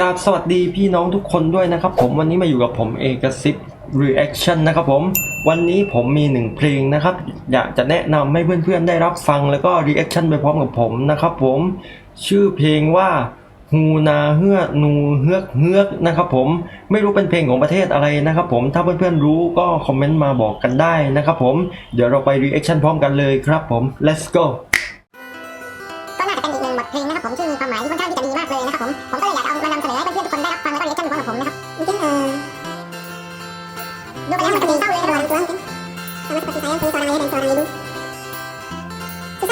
กราบสวัสดีพี่น้องทุกคนด้วยนะครับผมวันนี้มาอยู่กับผมเอกสิทธิ์ reaction นะครับผมวันนี้ผมมีหนึ่งเพลงนะครับ อยากจะแนะนำให้เพื่อนๆได้รับฟังแล้วก็ reaction ไปพร้อมกับผมนะครับผมชื่อเพลงว่าฮูนาเฮือกนูเฮือกเฮือกนะครับผมไม่รู้เป็นเพลงของประเทศอะไรนะครับผมถ้าเพื่อนๆรู้ก็คอมเมนต์มาบอกกันได้นะครับผมเดี๋ยวเราไป reaction พร้อมกันเลยครับผม let's go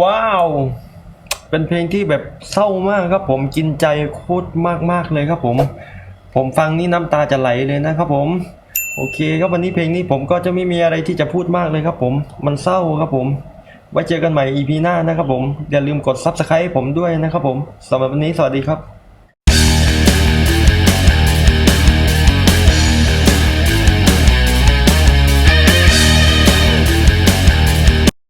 ว้าว เป็นเพลงที่แบบเศร้ามากครับผมกินใจโคตรมากๆเลยครับผม ผมฟังนี่น้ำตาจะไหลเลยนะครับผม โอเคครับวันนี้เพลงนี้ผมก็จะไม่มีอะไรที่จะพูดมากเลยครับผม มันเศร้าครับผม ไว้เจอกันใหม่ EP หน้านะครับผม อย่าลืมกด Subscribe ผมด้วยนะครับผมสำหรับวันนี้สวัสดีครับ